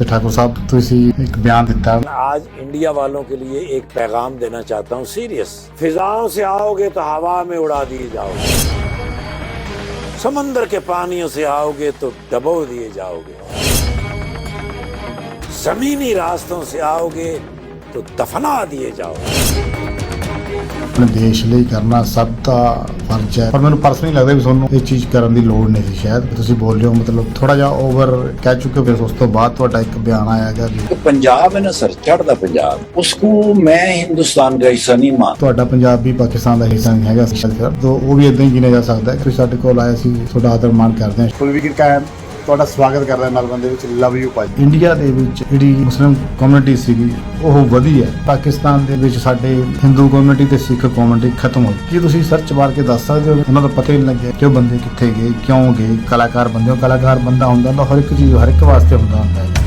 तो ठाकुर साहब तो इसी एक बयान देता है। आज इंडिया वालों के लिए एक पैगाम देना चाहता हूँ, सीरियस। फिजाओं से आओगे तो हवा में उड़ा दिए जाओगे। समंदर के पानियों से आओगे तो दबो दिए जाओगे। जमीनी रास्तों से आओगे तो दफना दिए जाओगे। ਆਪਣੇ ਦੇਸ਼ ਲਈ ਕਰਨਾ ਸਭ ਦਾ ਫਰਜ਼ ਹੈ। ਪਰ ਮੈਨੂੰ ਪਰਸਨਲੀ ਲੱਗਦਾ ਵੀ ਤੁਹਾਨੂੰ ਇਹ ਚੀਜ਼ ਕਰਨ ਦੀ ਲੋੜ ਨਹੀਂ ਸੀ ਸ਼ਾਇਦ। ਤੁਸੀਂ ਬੋਲ ਰਹੇ ਹੋ ਮਤਲਬ ਥੋੜਾ ਜਿਹਾ ਓਵਰ ਕਹਿ ਚੁੱਕੇ ਫਿਰ ਉਸ ਤੋਂ ਬਾਅਦ ਤੁਹਾਡਾ ਇੱਕ ਬਿਆਨ ਆਇਆ ਗਿਆ ਵੀ ਪੰਜਾਬ ਹੈ ਨਾ ਸਰ ਚੜਦਾ ਪੰਜਾਬ। ਉਸ ਨੂੰ ਮੈਂ ਹਿੰਦੁਸਤਾਨ ਦਾ ਹਿੱਸਾ ਨਹੀਂ ਮੰਨ। ਤੁਹਾਡਾ ਪੰਜਾਬ ਵੀ ਪਾਕਿਸਤਾਨ ਦਾ ਹਿੱਸਾ ਨਹੀਂ ਹੈਗਾ ਸਰ। ਉਹ ਵੀ ਇਦਾਂ ਹੀ ਗਿਣਿਆ ਜਾ ਸਕਦਾ ਕਿ ਸਾਡੇ ਕੋਲ ਆਇਆ ਸੀ ਤੁਹਾਡਾ ਆਦਰ ਮਾਨ ਕਰਦੇ ਹਾਂ। ਕੁਲਵੀਰ ਕਾਇਮ ਤੁਹਾਡਾ ਸਵਾਗਤ ਕਰਦਾ ਮੈਲਬਨ ਦੇ ਵਿੱਚ। ਲਵ ਯੂ ਭਾਜੀ ਇੰਡੀਆ ਦੇ ਵਿੱਚ ਜਿਹੜੀ ਮੁਸਲਿਮ ਕਮਿਊਨਿਟੀ ਸੀਗੀ, ਉਹ ਵਧੀ ਹੈ ਪਾਕਿਸਤਾਨ ਦੇ ਵਿੱਚ ਸਾਡੇ ਹਿੰਦੂ ਕਮਿਊਨਿਟੀ ਤੇ ਸਿੱਖ ਕਮਿਊਨਿਟੀ ਖਤਮ ਹੋ ਗਈ ਕੀ ਤੁਸੀਂ ਸਰਚ ਮਾਰ ਕੇ ਦੱਸ ਸਕਦੇ ਹੋ? ਉਹਨਾਂ ਦਾ ਪਤਾ ਹੀ ਨਹੀਂ ਲੱਗਿਆ ਕਿ ਉਹ ਬੰਦੇ ਕਿੱਥੇ ਗਏ, ਕਿਉਂ ਗਏ? ਕਲਾਕਾਰ ਬੰਦੇ ਉਹ ਕਲਾਕਾਰ ਬੰਦਾ ਹੁੰਦਾ ਤਾਂ ਹਰ ਇੱਕ ਚੀਜ਼ ਹਰ ਇੱਕ ਵਾਸਤੇ ਹੁੰਦਾ ਹੁੰਦਾ ਹੈ।